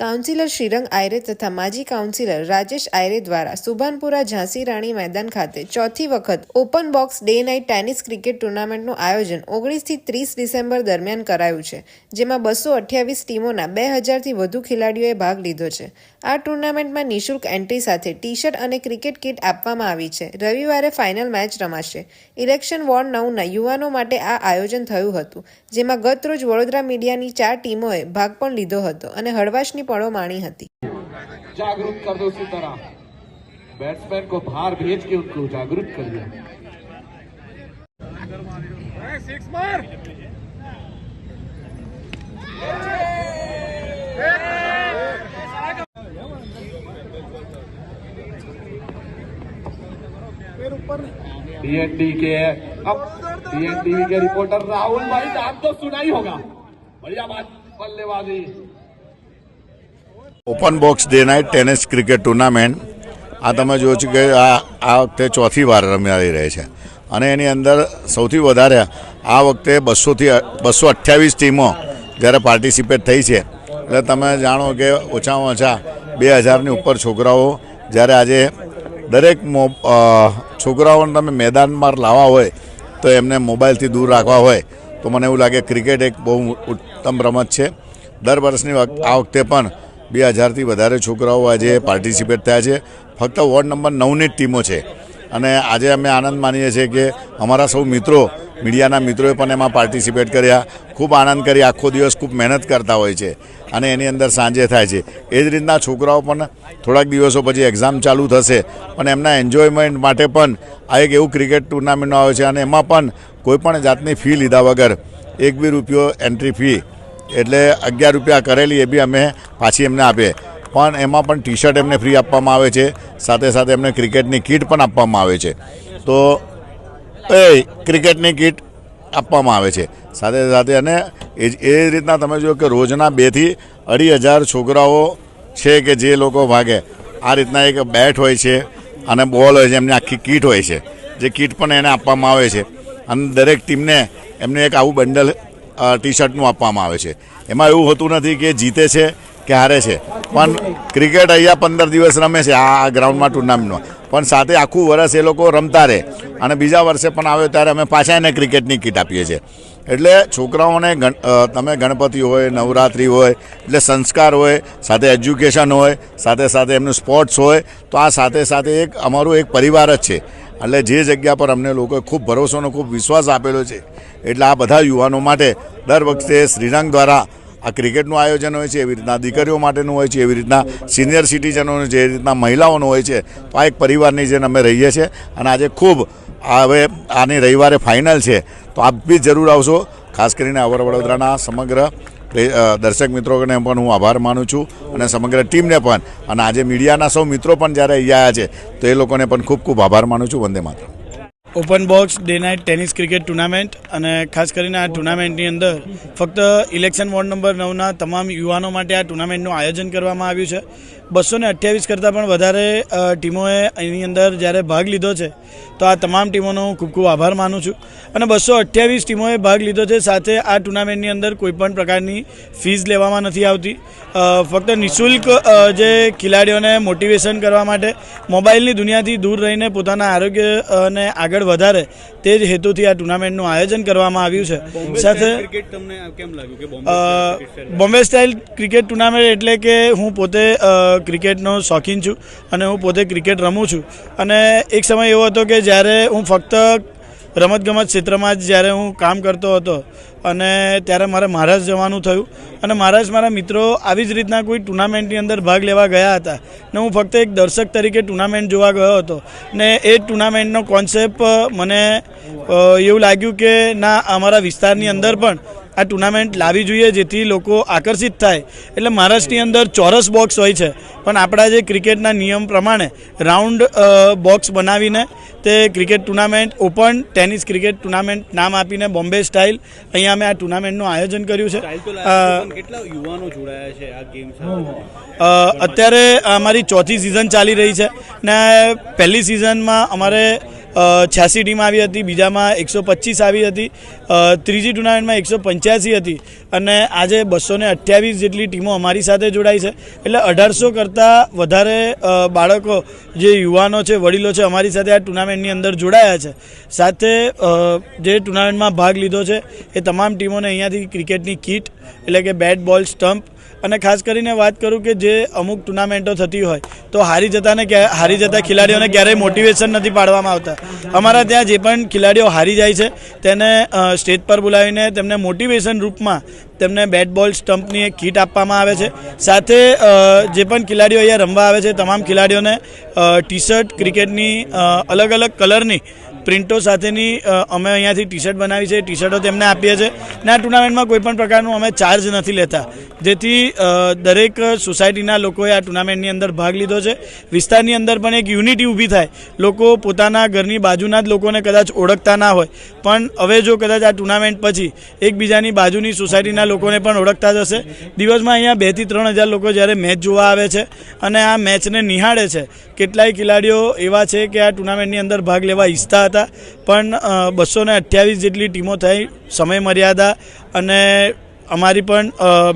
Councillor Shrirang આયરે તથા માજી councillor Rajesh આયરે દ્વારા સુભાનપુરા ઝાંસી રાણી મેદાન ખાતે ચોથી વખત open box day night tennis cricket ટુર્નામેન્ટનું આયોજન ઓગણીસથી ત્રીસ ડિસેમ્બર દરમિયાન કરાયું છે, જેમાં બસો અઠ્યાવીસ ટીમોના બે હજારથી વધુ ખેલાડીઓએ ભાગ લીધો છે. આ ટુર્નામેન્ટમાં નિઃશુલ્ક એન્ટ્રી સાથે ટી શર્ટ અને ક્રિકેટ કિટ આપવામાં આવી છે. રવિવારે ફાઇનલ મેચ રમાશે. ઇલેક્શન વોર્ડ નવના યુવાનો માટે આ આયોજન થયું હતું, જેમાં ગતરોજ વડોદરા મીડિયાની ચાર ટીમોએ ભાગ પણ લીધો હતો અને હળવાશની પળો માણી હતી जागरूक कर दो उसी तरह बैट्समैन को बाहर भेज के उनको जागरूक कर दिया टीएनडी के अब टीएनडी के रिपोर्टर राहुल भाई नाम तो सुना ही होगा बढ़िया बात बल्लेबाजी Open box day night tennis cricket tournament. આ તમે જો છો કે આ આ વખતે ચોથી વાર રમાઈ રહી છે. અને એની અંદર સૌથી વધારે આ વખતે બસોથી બસો અઠ્યાવીસ ટીમો જ્યારે પાર્ટિસિપેટ થઈ છે. એટલે તમે જાણો કે ઓછામાં ઓછા બે હજારની ઉપર છોકરાઓ જ્યારે આજે દરેક મો છોકરાઓને તમે મેદાનમાં લાવવા હોય તો એમને મોબાઈલથી દૂર રાખવા હોય તો મને એવું લાગે ક્રિકેટ એક બહુ ઉત્તમ રમત છે. દર વર્ષની આ વખતે પણ બે હજારથી વધારે છોકરાઓ આજે પાર્ટિસિપેટ થયા છે. ફક્ત વોર્ડ નંબર નવની જ ટીમો છે. અને આજે અમે આનંદ માનીએ છીએ કે અમારા સૌ મિત્રો, મીડિયાના મિત્રોએ પણ એમાં પાર્ટિસિપેટ કર્યા. ખૂબ આનંદ કરી, આખો દિવસ ખૂબ મહેનત કરતા હોય છે. અને એની અંદર સાંજે થાય છે. એ જ રીતના છોકરાઓ પણ થોડાક દિવસો પછી એક્ઝામ ચાલુ થશે. પણ એમના એન્જોયમેન્ટ માટે પણ આ એક એવું ક્રિકેટ ટુર્નામેન્ટ આવે છે. અને એમાં પણ કોઈપણ જાતની ફી લીધા વગર એક બી રૂપિયો એન્ટ્રી ફી એટલે અગિયાર રૂપિયા કરેલી એ બી અમે પાછી એમને આપીએ. પણ એમાં પણ ટી શર્ટ એમને ફ્રી આપવામાં આવે છે. સાથે સાથે એમને ક્રિકેટની કીટ પણ આપવામાં આવે છે. તો, એ ક્રિકેટની કીટ આપવામાં આવે છે. સાથે સાથે અને એ એ રીતના તમે જો કે રોજના બેથી અઢી હજાર છોકરાઓ છે કે જે લોકો ભાગે. આ રીતના એક બેટ હોય છે અને બોલ હોય છે, એમની આખી કીટ હોય છે. જે કીટ પણ એને આપવામાં આવે છે. અને દરેક ટીમને એમને એક આવું બંડલ ટી શર્ટનું આપવામાં આવે છે. એમાં એવું હોતું નથી કે જીતે છે કે હારે છે. પણ ક્રિકેટ અહીંયા પંદર દિવસ રમે છે આ ગ્રાઉન્ડમાં ટુર્નામેન્ટમાં. પણ સાથે આખું વર્ષ એ લોકો રમતા રહે. અને બીજા વર્ષે પણ આવે ત્યારે અમે પાછા એને ક્રિકેટની કીટ આપીએ છીએ. એટલે છોકરાઓને તમે ગણપતિ હોય, નવરાત્રિ હોય, એટલે સંસ્કાર હોય, સાથે એજ્યુકેશન હોય, સાથે સાથે એમનું સ્પોર્ટ્સ હોય, તો આ સાથે સાથે એક અમારું એક પરિવાર જ છે. એટલે જે જગ્યા પર અમને લોકોએ ખૂબ ભરોસોનો, ખૂબ વિશ્વાસ આપેલો છે એટલે આ બધા યુવાનો માટે દર વખતે શ્રીરંગ દ્વારા આ ક્રિકેટનું આયોજન હોય છે, એવી રીતના દીકરીઓ માટેનું હોય છે, એવી રીતના સિનિયર સિટીઝનોનું જે રીતના મહિલાઓનું હોય છે. તો આ એક પરિવારની જેને અમે રહીએ છીએ અને આજે ખૂબ હવે આની રવિવારે ફાઇનલ છે. તો આપ બી જરૂર આવશો. ખાસ કરીને અવર વડોદરાના સમગ્ર દર્શક મિત્રોને પણ હું આભાર માનું છું અને સમગ્ર ટીમને પણ. અને આજે મીડિયાના સૌ મિત્રો પણ જ્યારે અહીંયા આવ્યા છે, તો એ લોકોને પણ ખૂબ ખૂબ આભાર માનું છું. વંદે માતરમ. Open box day night tennis cricket tournament અને ખાસ કરીને આ ટુર્નામેન્ટની અંદર ફક્ત ઇલેક્શન વોર્ડ નંબર નવના તમામ યુવાનો માટે આ ટુર્નામેન્ટનું આયોજન કરવામાં આવ્યું છે. બસો ને અઠ્યાવીસ કરતાં પણ વધારે ટીમોએ એની અંદર જ્યારે ભાગ લીધો છે, તો આ તમામ ટીમોનો હું ખૂબ ખૂબ આભાર માનું છું. અને બસો અઠ્યાવીસ ટીમોએ ભાગ લીધો છે, સાથે આ ટુર્નામેન્ટની અંદર કોઈપણ પ્રકારની ફીસ લેવામાં નથી આવતી. ફક્ત નિઃશુલ્ક જે ખેલાડીઓને મોટિવેશન કરવા માટે મોબાઈલની દુનિયાથી દૂર રહીને પોતાના આરોગ્ય અને આગળ વધારે તે જ હેતુથી આ ટુર્નામેન્ટનું આયોજન કરવામાં આવ્યું છે. સાથે બોમ્બે સ્ટાઇલ ક્રિકેટ ટુર્નામેન્ટ એટલે કે હું પોતે ક્રિકેટનો શોખીન છું અને હું પોતે ક્રિકેટ રમું છું. અને એક સમય એવો હતો કે જ્યારે હું ફક્ત રમતગમત ક્ષેત્રમાં જ જ્યારે હું કામ કરતો હતો અને ત્યારે મારે મહારાષ્ટ્ર જવાનું થયું અને મહારાષ્ટ્ર મારા મિત્રો આવી જ રીતના કોઈ ટુર્નામેન્ટની અંદર ભાગ લેવા ગયા હતા ને હું ફક્ત એક દર્શક તરીકે ટુર્નામેન્ટ જોવા ગયો હતો ને એ ટુર્નામેન્ટનો કોન્સેપ્ટ મને એવું લાગ્યું કે ના અમારા વિસ્તારની અંદર પણ આ ટુર્નામેન્ટ લાવવી જોઈએ જેથી લોકો આકર્ષિત થાય. એટલે મહારાષ્ટ્રની અંદર ચોરસ બોક્સ હોય છે. પણ આપણા જે ક્રિકેટના નિયમ પ્રમાણે રાઉન્ડ બોક્સ બનાવીને તે cricket tournament open tennis cricket tournament નામ આપીને બોમ્બે સ્ટાઇલ અહીંયા અમે આ ટુર્નામેન્ટનું આયોજન કર્યું છે. સ્ટાઇલ તો અ, લાગે પણ કેટલા યુવાનો જોડાયા છે આ ગેમ અત્યારે અમારી ચોથી સિઝન ચાલી રહી છે. ને પહેલી સિઝનમાં અમારે છ્યાસી ટીમ આવી હતી, બીજામાં એકસો પચીસ આવી હતી ત્રીજી ટુર્નામેન્ટમાં એકસો પંચ્યાસી હતી અને આજે બસો ને અઠ્યાવીસ જેટલી ટીમો અમારી સાથે જોડાઈ છે. એટલે અઢારસો કરતાં વધારે બાળકો, જે યુવાનો છે, વડીલો છે, અમારી સાથે આ ટુર્નામેન્ટની અંદર જોડાયા છે. સાથે જે ટુર્નામેન્ટમાં ભાગ લીધો છે, એ તમામ ટીમોને અહીંયાથી ક્રિકેટની કીટ, એટલે કે બેટ બોલ, સ્ટમ્પ અને ખાસ કરીને વાત કરું કે જે અમુક ટુર્નામેન્ટો થતી હોય, તો હારી જતાને હારી જતા ખેલાડીઓને ક્યારેય મોટિવેશન નથી પાડવામાં આવતા. અમારા ત્યાં જે પણ ખેલાડીઓ હારી જાય છે, તેને સ્ટેજ પર બોલાવીને તેમને મોટિવેશન રૂપમાં તેમને બેટ બોલ સ્ટમ્પની એક કીટ આપવામાં આવે છે. સાથે જે પણ ખેલાડીઓ અહીંયા રમવા આવે છે, તમામ ખેલાડીઓને ટી શર્ટ ક્રિકેટની અલગ અલગ કલરની પ્રિન્ટો સાથેની અમે અહીંયાથી ટી શર્ટ બનાવી છે. ટી શર્ટો તેમને આપીએ છીએ. અને આ ટુર્નામેન્ટમાં કોઈ પણ પ્રકારનું અમે ચાર્જ નથી લેતા. જેથી દરેક સોસાયટીના લોકોએ આ ટુર્નામેન્ટની અંદર ભાગ લીધો છે. વિસ્તારની અંદર પણ એક યુનિટી ઊભી થાય. લોકો પોતાના ઘરની બાજુના જ લોકોને કદાચ ઓળખતા ના હોય. પણ હવે જો કદાચ આ ટુર્નામેન્ટ પછી એકબીજાની બાજુની સોસાયટીના લોકોને પણ ઓળખતા જશે દિવસમાં અહીંયા બેથી ત્રણ હજાર લોકો જ્યારે મેચ જોવા આવે છે અને આ મેચને નિહાળે છે. કેટલાય ખેલાડીઓ એવા છે કે આ ટુર્નામેન્ટની અંદર ભાગ લેવા ઈચ્છતા હતા. પણ બસો ને અઠ્યાવીસ જેટલી ટીમો થઈ સમય મર્યાદા અને અમારી પણ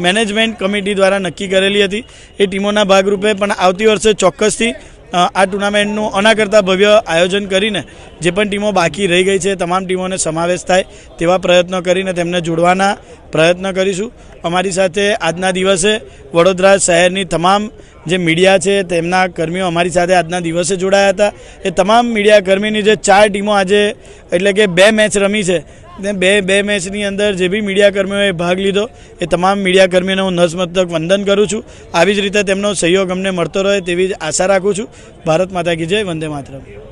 મેનેજમેન્ટ કમિટી દ્વારા નક્કી કરેલી હતી. એ ટીમોના ભાગરૂપે પણ આવતી વર્ષે ચોક્કસથી આ ટુર્નામેન્ટનું આના કરતાં ભવ્ય આયોજન કરીને જે પણ ટીમો બાકી રહી ગઈ છે, તમામ ટીમોને સમાવેશ થાય તેવા પ્રયત્નો કરીને તેમને જોડવાના પ્રયત્ન કરીશું. અમારી સાથે આજના દિવસે વડોદરા શહેરની તમામ જે મીડિયા છે, તેમના કર્મીઓ અમારી સાથે આજના દિવસે જોડાયા હતા. એ તમામ મીડિયા કર્મીની જે ચાર ટીમો આજે એટલે કે બે મેચ રમી છે ને બે બે મેચની અંદર જે બી મીડિયાકર્મીઓએ ભાગ લીધો, એ તમામ મીડિયાકર્મીઓને હું નસમતક વંદન કરું છું. આવી જ રીતે તેમનો સહયોગ અમને મળતો રહે તેવી જ આશા રાખું છું. ભારત માતા કી જય, વંદે માતરમ.